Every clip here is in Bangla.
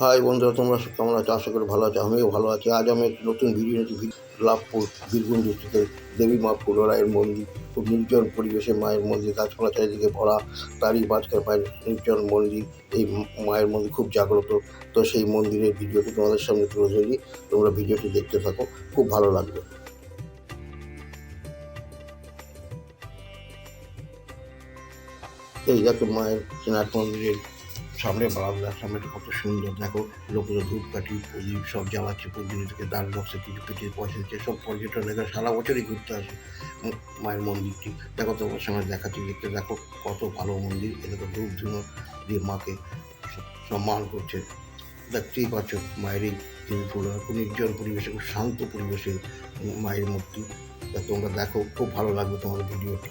হাই বন্ধুরা, তোমরা কেমন আছো? আশা করি ভালো আছো, আমিও ভালো আছি। আজ আমি নতুন ভিডিও নিয়েছি লাভপুর, বীরভূম ডিস্ট্রিক্টের দেবী মা ফুলরায়ের মন্দির। খুব নির্জন পরিবেশে মায়ের মন্দির, গাছপালা চারিদিকে ভরা, তারই মাঝখানে মায়ের নির্জন মন্দির। এই মায়ের মন্দির খুব জাগ্রত। তো সেই মন্দিরের ভিডিওটি তোমাদের সামনে তুলে ধরি। তোমরা ভিডিওটি দেখতে থাকো, খুব ভালো লাগবে। এই দেখো মায়ের চেনার মন্দিরের সামনে বারান্দার সামনেটা কত সুন্দর। দেখো, লোকেরা ধূপকাঠি প্রদীপ সব জ্বালাচ্ছে প্রদীপ থেকে দান বক্সে কিছু পিঠে পয়সা দিচ্ছে। সব পর্যটন এখানে সারা বছরই ঘুরতে আসে। মায়ের মন্দিরটি দেখো, তোমার সামনে দেখাচ্ছি, দেখতে দেখো, কত ভালো মন্দির। এ দেখো ধূপ ধুনো দিয়ে মাকে সম্মান করছে। দেখতেই পাচ্ছ, মায়ের এই খুব নির্জন পরিবেশে, খুব শান্ত পরিবেশে মায়ের মূর্তি। তোমরা দেখো, খুব ভালো লাগবে তোমার ভিডিওটি।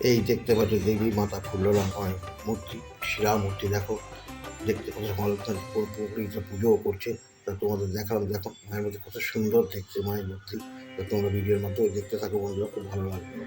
এই দেখতে পাচ্ছ দেবী মাতা হয় মূর্তি শিলা মূর্তি দেখো। দেখতে পাচ্ছ মালতার পুজোও করছে। তা তোমাদের দেখালাম, দেখো, মায়ের মধ্যে কত সুন্দর দেখছে মায়ের মূর্তি। তা তোমরা ভিডিওর মাধ্যমে দেখতে থাকো, বন্ধুরা, খুব ভালো লাগবে।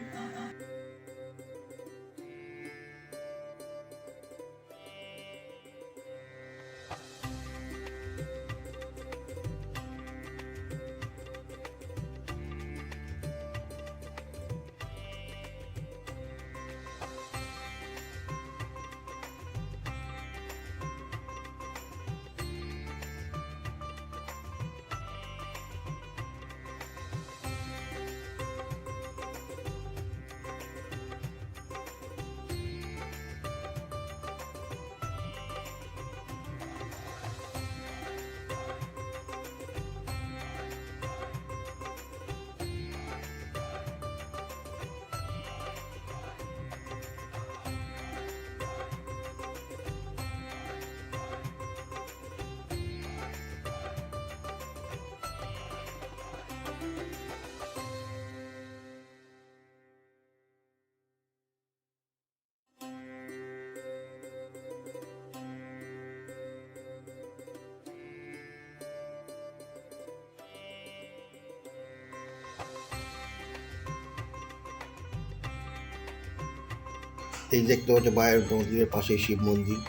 এই দেখতে পাচ্ছ মায়ের মন্দিরের পাশে শিব মন্দির।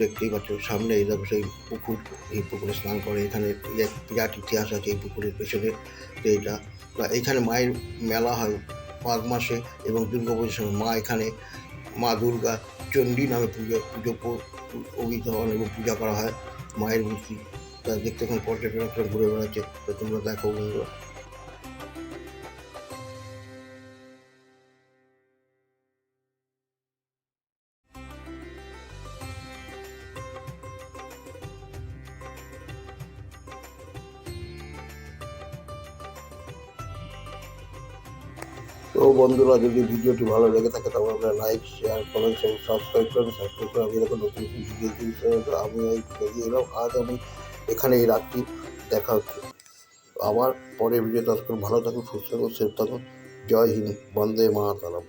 দেখতেই পাচ্ছ সামনে এই দেখো সেই পুকুর, এই পুকুরে স্নান করে। এখানে বিরাট ইতিহাস আছে এই পুকুরের পেছনে এইটা। এখানে মায়ের মেলা হয় মাঘ মাসে এবং দুর্গা পুজোর সময়। মা এখানে মা দুর্গা চণ্ডী নামে পুজো পুজো অভিহিত হন এবং পূজা করা হয়। মায়ের মূর্তি। তা দেখতে এখন পর্যটকরা ঘুরে বেড়াচ্ছে। তো তোমরা দেখো বন্ধুরা। তো বন্ধুরা, যদি ভিডিওটি ভালো লেগে থাকে তবে আপনারা লাইক শেয়ার কমেন্ট এবং সাবস্ক্রাইব করুন। সাবস্ক্রাইব করে আমি দেখুন, নতুন ভিডিও দিয়েছি আমি এই বেরিয়ে এলাম। আজ আমি এখানেই রাখছি। দেখা হচ্ছে। আবার পরের ভিডিও ততক্ষণ ভালো থাকুন, সুস্থ থাকুন সেফ থাকুন। জয় হিন্দ। বন্দে মাতারাম।